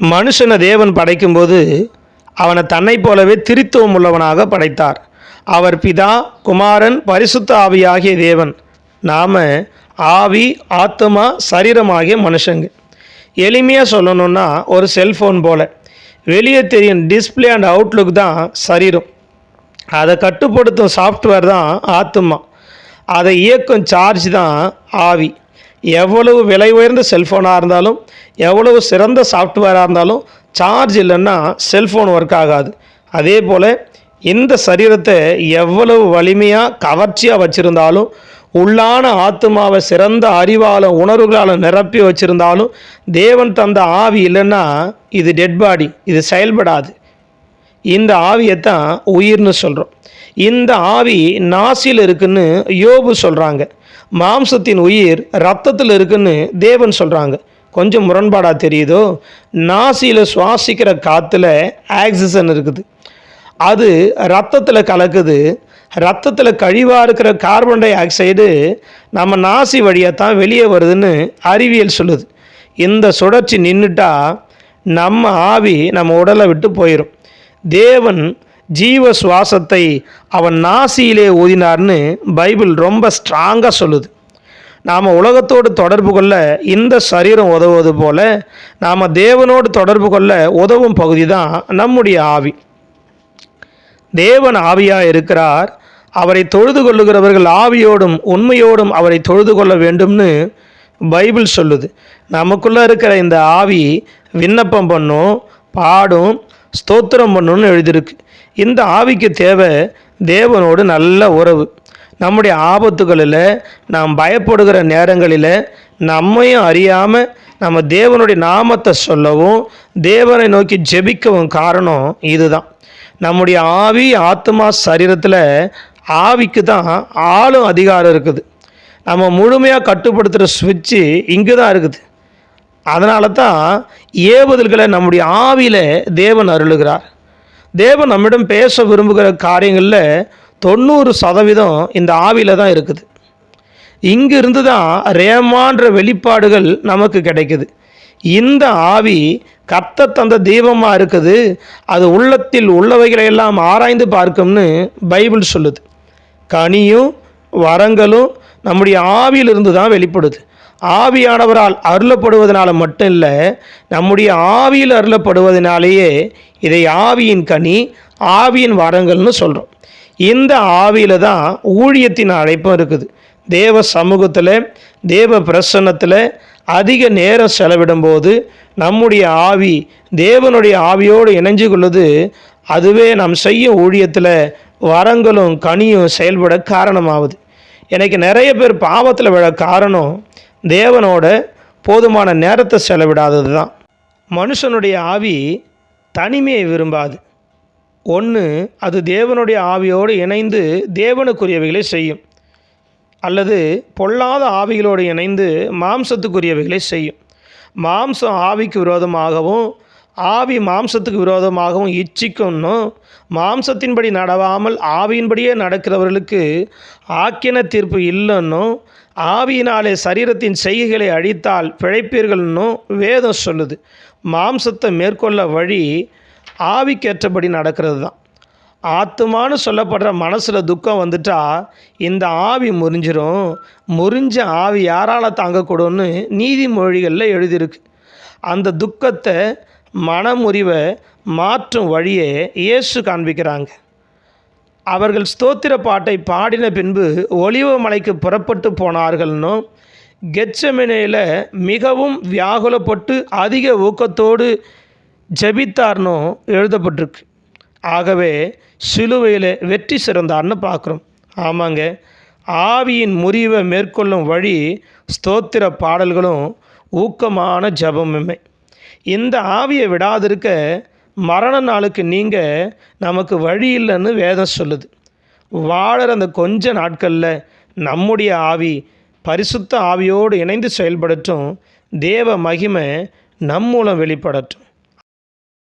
மனுஷனை தேவன் படைக்கும்போது அவனை தன்னைப் போலவே திருத்துவம் உள்ளவனாக படைத்தார். அவர் பிதா குமாரன் பரிசுத்த ஆவியாகிய தேவன். நாம் ஆவி ஆத்மா சரீரமாகிய மனுஷங்க. எளிமையாக சொல்லணுன்னா ஒரு செல்ஃபோன் போல். வெளியே தெரியும் டிஸ்ப்ளே அண்ட் அவுட்லுக் தான் சரீரம். அதை கட்டுப்படுத்தும் சாஃப்ட்வேர் தான் ஆத்மா அதை இயக்கும் சார்ஜ் தான் ஆவி. எவ்வளவு விலை உயர்ந்த செல்ஃபோனாக இருந்தாலும் எவ்வளவு சிறந்த சாஃப்ட்வேராக இருந்தாலும் சார்ஜ் இல்லைன்னா செல்ஃபோன் ஒர்க் ஆகாது. அதே போல் இந்த சரீரத்தை எவ்வளவு வலிமையாக கவர்ச்சியாக வச்சுருந்தாலும் உள்ளான ஆத்மாவை சிறந்த அறிவால் உணர்வுகளால் நிரப்பி வச்சுருந்தாலும் தேவன் தந்த ஆவி இல்லைன்னா இது டெட் பாடி இது செயல்படாது. இந்த ஆவியைத்தான் உயிர்னு சொல்கிறோம் இந்த ஆவி நாசியில் இருக்குன்னு யோபு சொல்கிறாங்க மாம்சத்தின் உயிர் ரத்தத்தில் இருக்குன்னு தேவன் சொல்கிறாங்க கொஞ்சம் முரண்பாடாக தெரியுதோ? நாசியில் சுவாசிக்கிற காற்றுல ஆக்சிஜன் இருக்குது. அது ரத்தத்தில் கலக்குது. ரத்தத்தில் கழிவாக இருக்கிற கார்பன் டை ஆக்சைடு நம்ம நாசி வழியாக தான் வெளியே வருதுன்னு அறிவியல் சொல்லுது. இந்த சுழற்சி நின்றுட்டா நம்ம ஆவி நம்ம உடலை விட்டு போயிடும் தேவன் ஜீவ சுவாசத்தை அவன் நாசியிலே ஊதினார்னு பைபிள் ரொம்ப ஸ்ட்ராங்காக சொல்லுது. நாம் உலகத்தோடு தொடர்பு கொள்ள இந்த சரீரம் உதவுவது போல நாம் தேவனோடு தொடர்பு கொள்ள உதவும் பகுதி தான் நம்முடைய ஆவி. தேவன் ஆவியாக இருக்கிறார். அவரை தொழுது கொள்ளுகிறவர்கள் ஆவியோடும் உண்மையோடும் அவரை தொழுது கொள்ள வேண்டும்னு பைபிள் சொல்லுது. நமக்குள்ளே இருக்கிற இந்த ஆவி விண்ணப்பம் பண்ணும் பாடும் ஸ்தோத்திரம் பண்ணுன்னு எழுதியிருக்கு. இந்த ஆவிக்கு தேவை தேவனோடு நல்ல உறவு. நம்முடைய ஆபத்துகளில் நாம் பயப்படுகிற நேரங்களில் நம்மையும் அறியாமல் நம்ம தேவனுடைய நாமத்தை சொல்லவும் தேவனை நோக்கி ஜெபிக்கவும் காரணம் இதுதான். நம்முடைய ஆவி ஆத்மா சரீரத்தில் ஆவிக்கு தான் ஆளும் அதிகாரம் இருக்குது. நம்ம முழுமையாக கட்டுப்படுத்துகிற சுவிட்சு இங்கே தான் இருக்குது. அதனால தான் ஏவுதல்களை நம்முடைய ஆவியில் தேவன் அருளுகிறார். தேவன் நம்மிடம் பேச விரும்புகிற காரியங்களில் தொண்ணூறு சதவீதம் இந்த ஆவியில் தான் இருக்குது. இங்கிருந்து தான் ரேமான்ற வெளிப்பாடுகள் நமக்கு கிடைக்குது. இந்த ஆவி கத்த தந்த தெய்வமாக இருக்குது. அது உள்ளத்தில் உள்ளவைகளை எல்லாம் ஆராய்ந்து பார்க்கும்னு பைபிள் சொல்லுது. கனியும் வரங்களும் நம்முடைய ஆவியிலிருந்து தான் வெளிப்படுது. ஆவியானவரால் அருளப்படுவதனால மட்டும் இல்லை நம்முடைய ஆவியில் அருளப்படுவதனாலேயே இதை ஆவியின் கனி ஆவியின் வரங்கள்னு சொல்கிறோம் இந்த ஆவியில் தான் ஊழியத்தின் அழைப்பும் இருக்குது. தேவ சமூகத்தில் தேவ பிரசன்னத்தில் அதிக நேரம் செலவிடும்போது நம்முடைய ஆவி தேவனுடைய ஆவியோடு இணைஞ்சு கொள்ளுது. அதுவே நாம் செய்யும் ஊழியத்தில் வரங்களும் கனியும் செயல்பட காரணமாகுது எனக்கு நிறைய பேர் பாவத்தில் விழ காரணம் தேவனோட போதுமான நேரத்தை செலவிடாதது தான். மனுஷனுடைய ஆவி தனிமையை விரும்பாது. ஒன்று அது தேவனுடைய ஆவியோடு இணைந்து தேவனுக்குரியவைகளை செய்யும். அல்லது பொல்லாத ஆவிகளோடு இணைந்து மாம்சத்துக்குரியவைகளை செய்யும். மாம்சம் ஆவிக்கு விரோதமாகவும் ஆவி மாம்சத்துக்கு விரோதமாகவும் இச்சிக்கும்னும் மாம்சத்தின்படி நடவாமல் ஆவியின்படியே நடக்கிறவர்களுக்கு ஆக்கின தீர்ப்பு இல்லைன்னும் ஆவியினாலே சரீரத்தின் செய்கைகளை அழித்தால் பிழைப்பீர்கள்னு வேதம் சொல்லுது. மாம்சத்தை மேற்கொள்ள வழி ஆவிக்கேற்றபடி நடக்கிறது தான். ஆத்துமான்னு சொல்லப்படுற மனசில் துக்கம் வந்துட்டா இந்த ஆவி முறிஞ்சிரும். முறிஞ்ச ஆவி யாரால் தாங்கக்கூடும்னு நீதிமொழிகளில் எழுதியிருக்கு. அந்த துக்கத்தை மனமுறிவை மாற்றும் வழியை இயேசு காண்பிக்கிறாங்க. அவர்கள் ஸ்தோத்திர பாட்டை பாடின பின்பு ஒலிவ மலைக்கு புறப்பட்டு போனார்கள்னும் கெச்சமெனையில் மிகவும் வியாகுலப்பட்டு அதிக ஊக்கத்தோடு ஜெபித்தார்னும் எழுதப்பட்டிருக்கு. ஆகவே சிலுவையில் வெற்றி சிறந்தார்னு பார்க்குறோம். ஆமாங்க ஆவியின் முறிவை மேற்கொள்ளும் வழி ஸ்தோத்திர பாடல்களும் ஊக்கமான ஜபமுமே. இந்த ஆவியை விடாதிருக்க மரண நாளுக்கு நீங்கள் நமக்கு வழி இல்லைன்னு வேதம் சொல்லுது. வாழற அந்த கொஞ்ச நாட்களில் நம்முடைய ஆவி பரிசுத்த ஆவியோடு இணைந்து செயல்படட்டும். தேவ மகிமை நம் மூலம் வெளிப்படட்டும்.